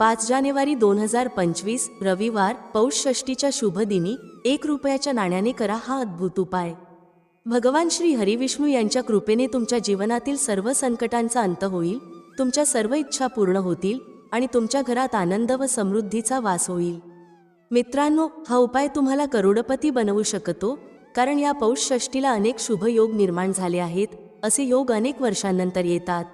पाच जानेवारी दोन हजार पंचवीस रविवार पौष षष्टीच्या शुभ दिनी एक रुपयाच्या नाण्याने करा हा अद्भुत उपाय. भगवान श्री हरिविष्णू यांच्या कृपेने तुमच्या जीवनातील सर्व संकटांचा अंत होईल तुमच्या सर्व इच्छा पूर्ण होतील आणि तुमच्या घरात आनंद व समृद्धीचा वास होईल. मित्रांनो हा उपाय तुम्हाला करोडपती बनवू शकतो कारण या पौष षष्टीला अनेक शुभ योग निर्माण झाले आहेत असे योग अनेक वर्षांनंतर येतात.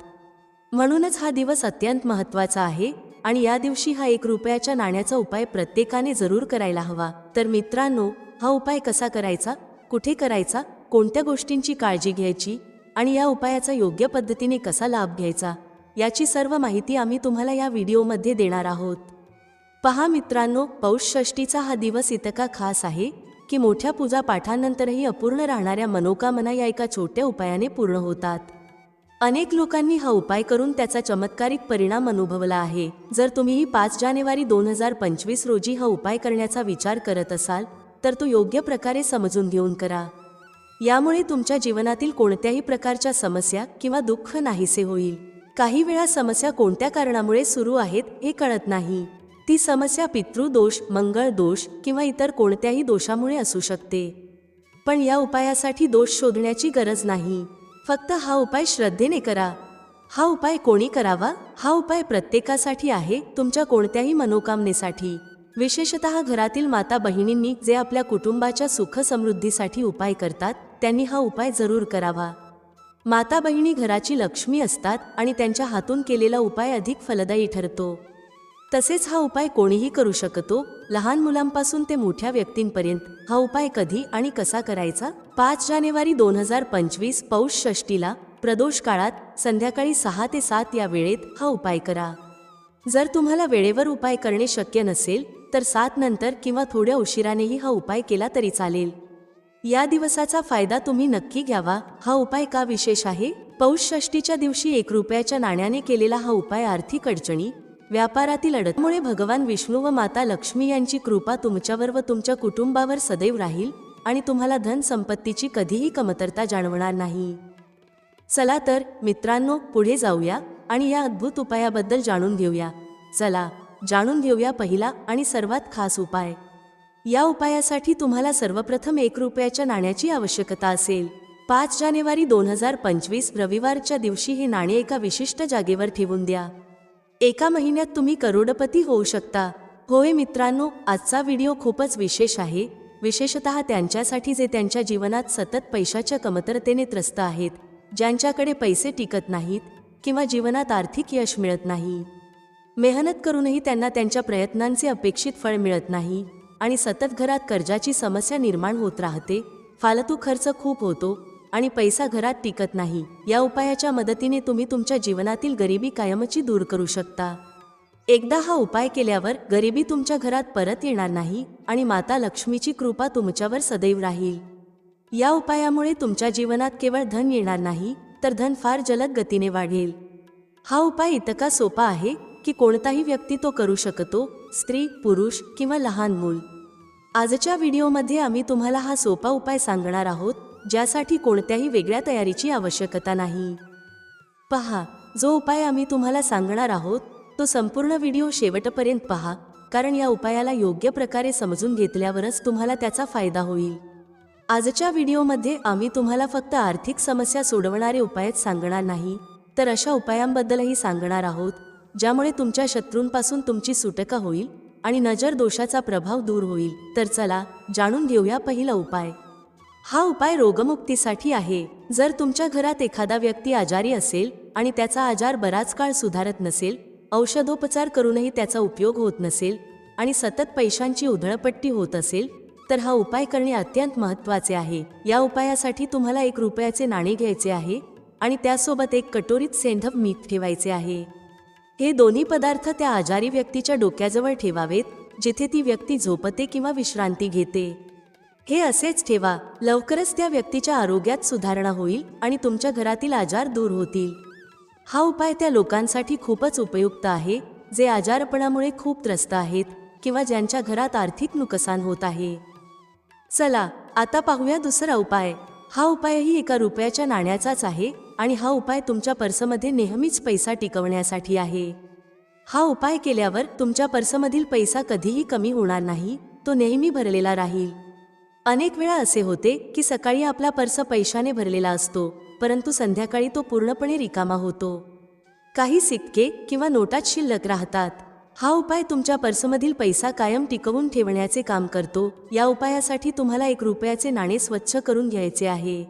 म्हणूनच हा दिवस अत्यंत महत्त्वाचा आहे आणि या दिवशी हा एक रुपयाच्या नाण्याचा उपाय प्रत्येकाने जरूर करायला हवा. तर मित्रांनो हा उपाय कसा करायचा? कुठे करायचा? कोणत्या गोष्टींची काळजी घ्यायची? आणि या उपायाचा योग्य पद्धतीने कसा लाभ घ्यायचा? याची सर्व माहिती आम्ही तुम्हाला या व्हिडिओमध्ये देणार आहोत. पहा मित्रांनो पौष षष्टीचा हा दिवस इतका खास आहे की मोठ्या पूजापाठानंतरही अपूर्ण राहणाऱ्या मनोकामना या एका छोट्या उपायाने पूर्ण होतात. अनेक लोकांनी हा उपाय करून त्याचा चमत्कारिक परिणाम अनुभवला आहे. जर तुम्हीही पाच जानेवारी दोन हजार पंचवीस रोजी हा उपाय करण्याचा विचार करत असाल तर तो योग्य प्रकारे समजून घेऊन करा. यामुळे तुमच्या जीवनातील कोणत्याही प्रकारच्या समस्या किंवा दुःख नाहीसे होईल. काही वेळा समस्या कोणत्या कारणामुळे सुरू आहेत हे कळत नाही. ती समस्या पितृदोष मंगळ दोष किंवा इतर कोणत्याही दोषामुळे असू शकते. पण या उपायासाठी दोष शोधण्याची गरज नाही. फक्त हा उपाय श्रद्धेने करा. हा उपाय कोणी करावा? हा उपाय प्रत्येकासाठी आहे तुमच्या कोणत्याही मनोकामनेसाठी. विशेषत घरातील माता बहिणींनी जे आपल्या कुटुंबाच्या सुख समृद्धीसाठी उपाय करतात त्यांनी हा उपाय जरूर करावा. माता बहिणी घराची लक्ष्मी असतात आणि त्यांच्या हातून केलेला उपाय अधिक फलदायी ठरतो. तसेच हा उपाय कोणीही करू शकतो. लहान मुलांपासून ते मोठ्या व्यक्तींपर्यंत हा उपाय कधी आणि कसा करायचा? पाच जानेवारी दोन हजार पंचवीस पौष षष्टीला प्रदोष काळात संध्याकाळी सहा ते सात या वेळेत हा उपाय करा. जर तुम्हाला वेळेवर उपाय करणे शक्य नसेल तर सात नंतर किंवा थोड्या उशिरानेही हा उपाय केला तरी चालेल. या दिवसाचा फायदा तुम्ही नक्की घ्यावा. हा उपाय का विशेष आहे? पौष षष्टीच्या दिवशी एक रुपयाच्या नाण्याने केलेला हा उपाय आर्थिक अडचणी व्यापारातील अडचणीमुळे भगवान विष्णू व माता लक्ष्मी यांची कृपा तुमच्यावर व तुमच्या कुटुंबावर सदैव राहील आणि तुम्हाला धन संपत्तीची कधीही कमतरता जाणवणार नाही. चला तर मित्रांनो पुढे जाऊया आणि या अद्भुत उपायाबद्दल जाणून घेऊया. चला जाणून घेऊया पहिला आणि सर्वात खास उपाय. या उपायासाठी तुम्हाला सर्वप्रथम एक रुपयाच्या नाण्याची आवश्यकता असेल. पाच जानेवारी दोन हजार पंचवीस रविवारच्या दिवशी हे नाणे एका विशिष्ट जागेवर ठेवून द्या. एका महिन्यात तुम्ही करोडपती होऊ शकता. होय मित्रांनो आजचा व्हिडिओ खूपच विशेष आहे. विशेषत त्यांच्यासाठी जे त्यांच्या जीवनात सतत पैशाच्या कमतरतेने त्रस्त आहेत ज्यांच्याकडे पैसे टिकत नाहीत किंवा जीवनात आर्थिक यश मिळत नाही. मेहनत करूनही त्यांना त्यांच्या प्रयत्नांचे अपेक्षित फळ मिळत नाही आणि सतत घरात कर्जाची समस्या निर्माण होत राहते. फालतू खर्च खूप होतो. आणि पैसा घरात टिकत नाही. या उपायाच्या मदतीने तुम्ही तुमच्या जीवनातील गरिबी कायमची दूर करू शकता. एकदा हा उपाय केल्यावर गरिबी तुमच्या घरात परत येणार नाही आणि माता लक्ष्मीची कृपा तुमच्यावर सदैव राहील. या उपायामुळे तुमच्या जीवनात केवळ धन येणार नाही तर धन फार जलद गतीने वाढेल. हा उपाय इतका सोपा आहे की कोणताही व्यक्ती तो करू शकतो स्त्री पुरुष किंवा लहान मूल. आजच्या व्हिडिओमध्ये आम्ही तुम्हाला हा सोपा उपाय सांगणार आहोत ज्यासाठी कोणत्याही वेगळ्या तयारीची आवश्यकता नाही. पहा जो उपाय आम्ही तुम्हाला सांगणार आहोत तो संपूर्ण व्हिडिओ शेवटपर्यंत पहा कारण या उपायाला योग्य प्रकारे समजून घेतल्यावरच तुम्हाला त्याचा फायदा होईल. आजच्या व्हिडिओमध्ये आम्ही तुम्हाला फक्त आर्थिक समस्या सोडवणारे उपायच सांगणार नाही तर अशा उपायांबद्दलही सांगणार आहोत ज्यामुळे तुमच्या शत्रूंपासून तुमची सुटका होईल आणि नजर दोषाचा प्रभाव दूर होईल. तर चला जाणून घेऊया पहिला उपाय. हा उपाय रोगमुक्तीसाठी आहे. जर तुमच्या घरात एखादा व्यक्ती आजारी असेल आणि त्याचा आजार बराच काळ सुधारत नसेल औषधोपचार करूनही त्याचा उपयोग होत नसेल आणि सतत पैशांची उधळपट्टी होत असेल तर हा उपाय करणे अत्यंत महत्त्वाचे आहे. या उपायासाठी तुम्हाला एक रुपयाचे नाणे घ्यायचे आहे आणि त्यासोबत एक कटोरीत सेंधव मीठ ठेवायचे आहे. हे दोन्ही पदार्थ त्या आजारी व्यक्तीच्या डोक्याजवळ ठेवावेत जिथे ती व्यक्ती झोपते किंवा विश्रांती घेते. हे असेच ठेवा लवकरच त्या व्यक्तीच्या आरोग्यात सुधारणा होईल आणि तुमच्या घरातील आजार दूर होतील. हा उपाय त्या लोकांसाठी खूपच उपयुक्त आहे जे आजारपणामुळे खूप त्रस्त आहेत किंवा ज्यांच्या घरात आर्थिक नुकसान होत आहे. चला आता पाहूया दुसरा उपाय. हा उपायही एका रुपयाच्या नाण्याचाच आहे आणि हा उपाय तुमच्या पर्समध्ये नेहमीच पैसा टिकवण्यासाठी आहे. हा उपाय केल्यावर तुमच्या पर्समधील पैसा कधीही कमी होणार नाही तो नेहमी भरलेला राहील. अनेक वेळा असे होते की सकाळी आपला पर्स पैशाने भरलेला असतो परंतु संध्याकाळी तो पूर्णपणे रिकामा होतो. काही सिक्के किंवा नोटात शिल्लक राहतात. हा उपाय तुमच्या पर्समधील पैसा कायम टिकवून ठेवण्याचे काम करतो. या उपायासाठी तुम्हाला एक रुपयाचे नाणे स्वच्छ करून घ्यायचे आहे.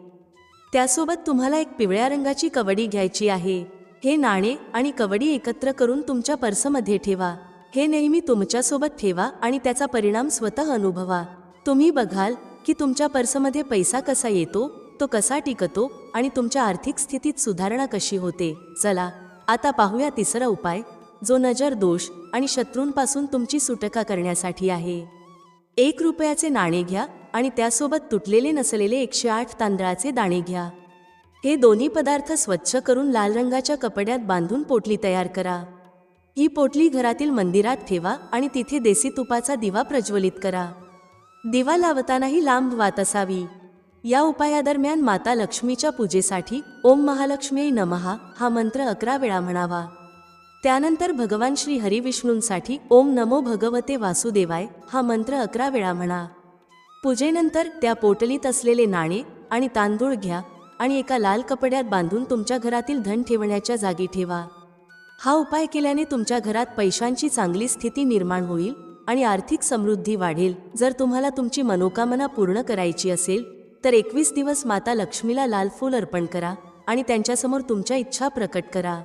त्यासोबत तुम्हाला एक पिवळ्या रंगाची कवडी घ्यायची आहे. हे नाणे आणि कवडी एकत्र करून तुमच्या पर्समध्ये ठेवा. हे नेहमी तुमच्यासोबत ठेवा आणि त्याचा परिणाम स्वतः अनुभवा. तुम्ही बघाल की तुमच्या पर्समध्ये पैसा कसा येतो तो कसा टिकतो आणि तुमच्या आर्थिक स्थितीत सुधारणा कशी होते. चला आता पाहूया तिसरा उपाय जो नजर दोष आणि शत्रूंपासून तुमची सुटका करण्यासाठी आहे. एक रुपयाचे नाणे घ्या आणि त्यासोबत तुटलेले नसलेले एकशे आठ तांदळाचे दाणे घ्या. हे दोन्ही पदार्थ स्वच्छ करून लाल रंगाच्या कपड्यात बांधून पोटली तयार करा. ही पोटली घरातील मंदिरात ठेवा आणि तिथे देसी तुपाचा दिवा प्रज्वलित करा. दिवा लावतानाही लांब वात असावी. या उपायादरम्यान माता लक्ष्मीच्या पूजेसाठी ओम महालक्ष्मी नमहा हा मंत्र अकरा वेळा म्हणावा. त्यानंतर भगवान श्री हरिविष्णूंसाठी ओम नमो भगवते वासुदेवाय हा मंत्र अकरा वेळा म्हणा. पूजेनंतर त्या पोटलीत असलेले नाणे आणि तांदूळ घ्या आणि एका लाल कपड्यात बांधून तुमच्या घरातील धन ठेवण्याच्या जागी ठेवा. हा उपाय केल्याने तुमच्या घरात पैशांची चांगली स्थिती निर्माण होईल आणि आर्थिक समृद्धी वाढेल. जर तुम्हाला तुमची मनोकामना पूर्ण करायची असेल तर एकवीस दिवस माता लक्ष्मीला लाल फूल अर्पण करा आणि त्यांच्यासमोर तुमच्या इच्छा प्रकट करा.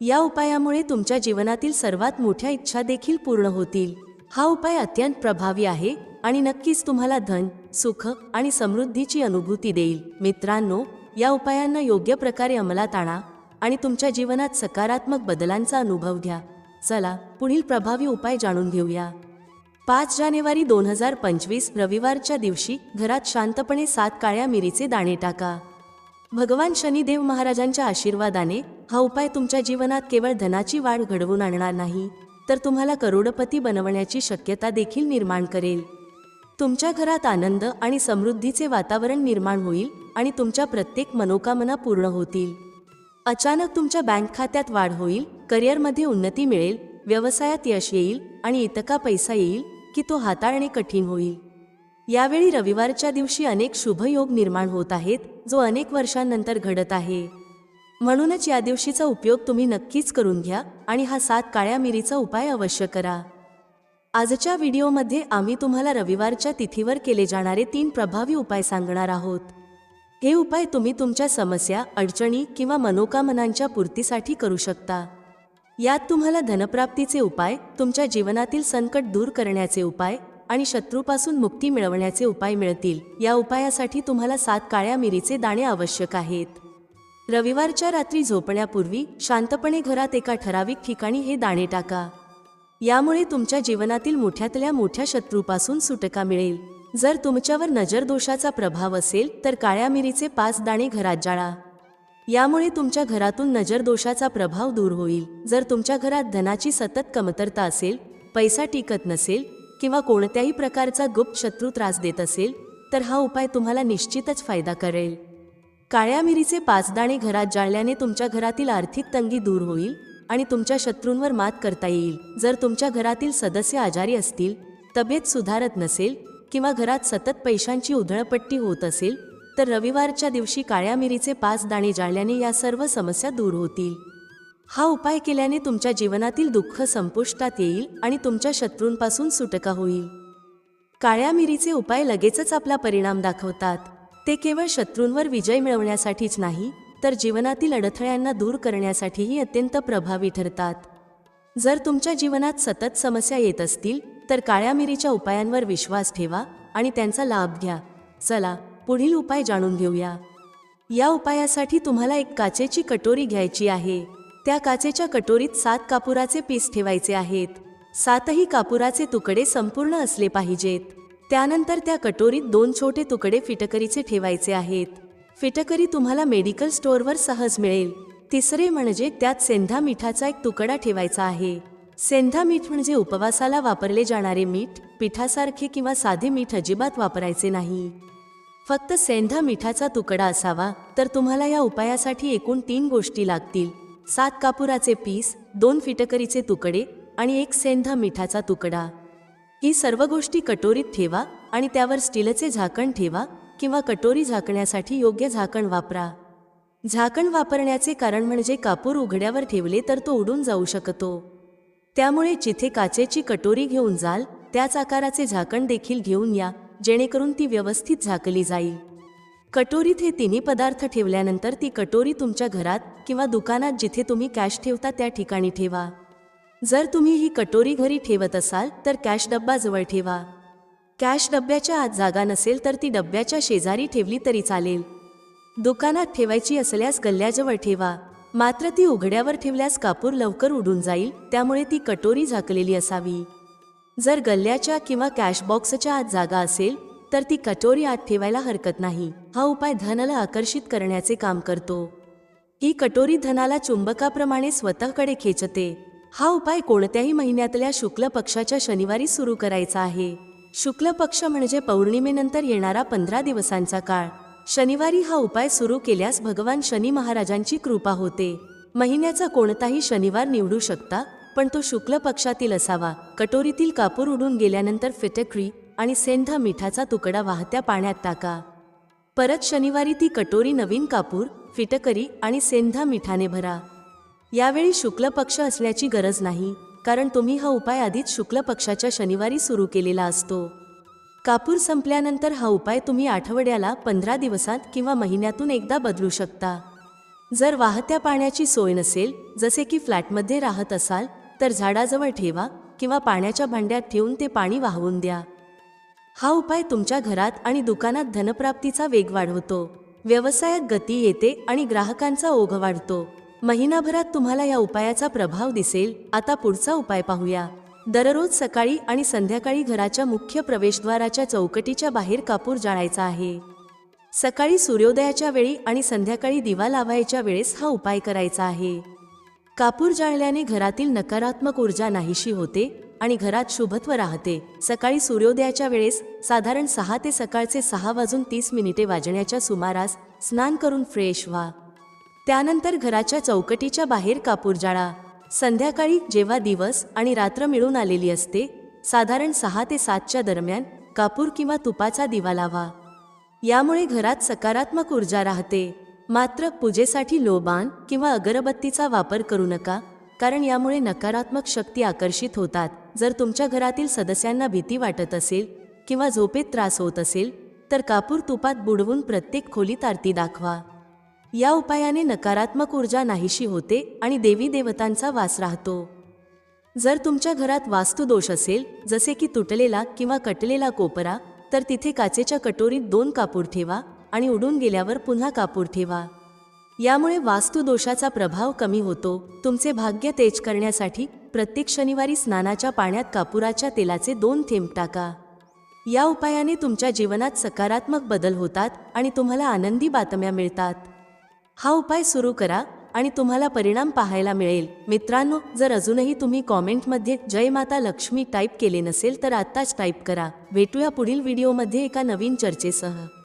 या उपायामुळे तुमच्या जीवनातील सर्वात मोठ्या इच्छा देखील पूर्ण होतील. हा उपाय अत्यंत प्रभावी आहे आणि नक्कीच तुम्हाला धन सुख आणि समृद्धीची अनुभूती देईल. मित्रांनो या उपायांना योग्य प्रकारे अंमलात आणा आणि तुमच्या जीवनात सकारात्मक बदलांचा अनुभव घ्या. चला पुढील प्रभावी उपाय जाणून घेऊया. पाच जानेवारी दोन हजार पंचवीस रविवारच्या दिवशी घरात शांतपणे सात काळ्या मिरीचे दाणे टाका. भगवान शनिदेव महाराजांच्या आशीर्वादाने हा उपाय तुमच्या जीवनात केवळ धनाची वाढ घडवून आणणार नाही तर तुम्हाला करोडपती बनवण्याची शक्यता देखील निर्माण करेल. तुमच्या घरात आनंद आणि समृद्धीचे वातावरण निर्माण होईल आणि तुमच्या प्रत्येक मनोकामना पूर्ण होतील. अचानक तुमच्या बँक खात्यात वाढ होईल करिअरमध्ये उन्नती मिळेल व्यवसायात यश येईल आणि इतका पैसा येईल की तो हाताळणे कठीण होईल. यावेळी रविवारच्या दिवशी अनेक शुभयोग निर्माण होत आहेत जो अनेक वर्षांनंतर घडत आहे. म्हणूनच या दिवशीचा उपयोग तुम्ही नक्कीच करून घ्या आणि हा सात काळ्या मिरीचा उपाय अवश्य करा. आजच्या व्हिडिओमध्ये आम्ही तुम्हाला रविवारच्या तिथीवर केले जाणारे तीन प्रभावी उपाय सांगणार आहोत. हे उपाय तुम्ही तुमच्या समस्या अडचणी किंवा मनोकामनांच्या पूर्तीसाठी करू शकता. यात तुम्हाला धनप्राप्तीचे उपाय तुमच्या जीवनातील संकट दूर करण्याचे उपाय आणि शत्रूपासून मुक्ती मिळवण्याचे उपाय मिळतील. या उपायासाठी तुम्हाला सात काळ्या मिरीचे दाणे आवश्यक आहेत. रविवारच्या रात्री झोपण्यापूर्वी शांतपणे घरात एका ठराविक ठिकाणी हे दाणे टाका. यामुळे तुमच्या जीवनातील मोठ्यातल्या मोठ्या शत्रूपासून सुटका मिळेल. जर तुमच्यावर नजरदोषाचा प्रभाव असेल तर काळ्या मिरीचे पाच दाणे घरात जाळा. यामुळे तुमच्या घरातून नजरदोषाचा प्रभाव दूर होईल. जर तुमच्या घरात धनाची सतत कमतरता असेल पैसा टिकत नसेल किंवा कोणत्याही प्रकारचा गुप्त शत्रू त्रास देत असेल तर हा उपाय तुम्हाला निश्चितच फायदा करेल. काळ्या मिरीचे पाच दाणे घरात जाळल्याने तुमच्या घरातील आर्थिक तंगी दूर होईल आणि तुमच्या शत्रूंवर मात करता येईल. जर तुमच्या घरातील सदस्य आजारी असतील तब्येत सुधारत नसेल किंवा घरात सतत पैशांची उधळपट्टी होत असेल तर रविवारच्या दिवशी काळ्या मिरीचे पाच दाणे जाळल्याने या सर्व समस्या दूर होतील. हा उपाय केल्याने तुमच्या जीवनातील दुःख संपुष्टात येईल आणि तुमच्या शत्रूंपासून सुटका होईल. काळ्या मिरीचे उपाय लगेचच आपला परिणाम दाखवतात. ते केवळ शत्रूंवर विजय मिळवण्यासाठीच नाही तर जीवनातील अडथळ्यांना दूर करण्यासाठीही अत्यंत प्रभावी ठरतात. जर तुमच्या जीवनात सतत समस्या येत असतील तर काळ्या मिरीच्या उपायांवर विश्वास ठेवा आणि त्यांचा लाभ घ्या. चला पुढील उपाय जाणून घेऊया. या उपायासाठी तुम्हाला एक काचेची कटोरी घ्यायची आहे. त्या काचेच्या कटोरीत सात कापुराचे पीस ठेवायचे आहेत. सातही कापुराचे तुकडे संपूर्ण असले पाहिजेत. त्यानंतर त्या कटोरीत दोन छोटे तुकडे फिटकरीचे ठेवायचे आहेत. फिटकरी तुम्हाला मेडिकल स्टोअरवर सहज मिळेल. तिसरे म्हणजे त्यात सेंधा मिठाचा एक तुकडा ठेवायचा आहे. सेंधा मीठ म्हणजे उपवासाला वापरले जाणारे मीठ पिठासारखे किंवा साधे मीठ अजिबात वापरायचे नाही. फक्त सेंधा मिठाचा तुकडा असावा तर तुम्हाला या उपायासाठी एकूण तीन गोष्टी लागतील. सात कापुराचे पीस दोन फिटकरीचे तुकडे आणि एक सेंधा मिठाचा तुकडा. ही सर्व गोष्टी कटोरीत ठेवा आणि त्यावर स्टीलचे झाकण ठेवा किंवा कटोरी झाकण्यासाठी योग्य झाकण वापरा. झाकण वापरण्याचे कारण म्हणजे कापूर उघड्यावर ठेवले तर तो उडून जाऊ शकतो. त्यामुळे जिथे काचेची कटोरी घेऊन जाल त्याच आकाराचे झाकण देखील घेऊन या जेणेकरून ती व्यवस्थित झाकली जाईल. कटोरीत हे तिन्ही पदार्थ ठेवल्यानंतर ती कटोरी तुमच्या घरात किंवा दुकानात जिथे तुम्ही कॅश ठेवता त्या ठिकाणी ठेवा. जर तुम्ही ही कटोरी घरी ठेवत असाल तर कॅश डब्बा जवळ ठेवा. कॅश डब्याच्या आत जागा नसेल तर ती डब्याच्या शेजारी ठेवली तरी चालेल. दुकानात ठेवायची असल्यास गल्ल्याजवळ ठेवा. मात्र ती उघड्यावर ठेवल्यास कापूर लवकर उडून जाईल त्यामुळे ती कटोरी झाकलेली असावी. जर गल्ल्याच्या किंवा कॅशबॉक्सच्या आत जागा असेल तर ती कटोरी आत ठेवायला हरकत नाही. हा उपाय धनाला आकर्षित करण्याचे काम करतो. ही कटोरी धनाला चुंबकाप्रमाणे स्वतःकडे खेचते. हा उपाय कोणत्याही महिन्यातल्या शुक्ल पक्षाच्या शनिवारी सुरू करायचा आहे. शुक्ल पक्ष म्हणजे पौर्णिमेनंतर येणारा पंधरा दिवसांचा काळ. शनिवारी हा उपाय सुरू केल्यास भगवान शनी महाराजांची कृपा होते. महिन्याचा कोणताही शनिवार निवडू शकता पण तो शुक्ल पक्षातील असावा. कटोरीतील कापूर उडून गेल्यानंतर फिटकरी आणि सेंध मिठाचा तुकडा वाहत्या पाण्यात टाका. परत शनिवारी ती कटोरी नवीन कापूर फिटकरी आणि सेंधा मिठाने भरा. यावेळी शुक्ल पक्ष असल्याची गरज नाही कारण तुम्ही हा उपाय आधीच शुक्ल पक्षाच्या शनिवारी सुरू केलेला असतो. कापूर संपल्यानंतर हा उपाय तुम्ही आठवड्याला पंधरा दिवसात किंवा महिन्यातून एकदा बदलू शकता. जर वाहत्या पाण्याची सोय नसेल जसे की फ्लॅटमध्ये राहत असाल तर झाडाजवळ ठेवा किंवा पाण्याच्या भांड्यात ठेवून ते पाणी वाहवून द्या. हा उपाय तुमच्या घरात आणि दुकानात धनप्राप्तीचा वेग वाढवतो. व्यवसायात गती येते आणि ग्राहकांचा ओघ वाढतो. महिनाभरात तुम्हाला या उपायाचा प्रभाव दिसेल. आता पुढचा उपाय पाहूया. दररोज सकाळी आणि संध्याकाळी घराच्या मुख्य प्रवेशद्वाराच्या चौकटीच्या बाहेर कापूर जाळायचा आहे. सकाळी सूर्योदयाच्या वेळी आणि संध्याकाळी दिवा लावायच्या वेळेस हा उपाय करायचा आहे. कापूर जाळल्याने घरातील नकारात्मक ऊर्जा नाहीशी होते आणि घरात शुभत्व राहते. सकाळी सूर्योदयाच्या वेळेस साधारण सहा ते सकाळचे सहा वाजून तीस मिनिटे वाजण्याच्या सुमारास स्नान करून फ्रेश व्हा. त्यानंतर घराच्या चौकटीच्या बाहेर कापूर जाळा. संध्याकाळी जेव्हा दिवस आणि रात्र मिळून आलेली असते साधारण सहा ते सातच्या दरम्यान कापूर किंवा तुपाचा दिवा लावा. यामुळे घरात सकारात्मक ऊर्जा राहते. मात्र पूजेसाठी लोबान किंवा अगरबत्तीचा वापर करू नका कारण यामुळे नकारात्मक शक्ती आकर्षित होतात. जर तुमच्या घरातील सदस्यांना भीती वाटत असेल किंवा झोपेत त्रास होत असेल तर कापूर तुपात बुडवून प्रत्येक खोलीत आरती दाखवा. या उपायाने नकारात्मक ऊर्जा नाहीशी होते आणि देवी देवतांचा वास राहतो. जर तुमच्या घरात वास्तुदोष असेल जसे की तुटलेला किंवा कटलेला कोपरा तर तिथे काचेच्या कटोरीत दोन कापूर ठेवा आणि उडून गेल्यावर पुन्हा कापूर ठेवा. यामुळे वास्तुदोषाचा प्रभाव कमी होतो. तुमचे भाग्य तेज करण्यासाठी प्रत्येक शनिवारी स्नानाच्या पाण्यात कापुराच्या तेलाचे दोन थेंब टाका. या उपायाने तुमच्या जीवनात सकारात्मक बदल होतात आणि तुम्हाला आनंदी बातम्या मिळतात. हा उपाय सुरू करा आणि तुम्हाला परिणाम पाहायला मिळेल. मित्रांनो जर अजूनही तुम्ही कॉमेंटमध्ये जय माता लक्ष्मी टाईप केले नसेल तर आत्ताच टाईप करा. भेटूया पुढील व्हिडिओमध्ये एका नवीन चर्चेसह.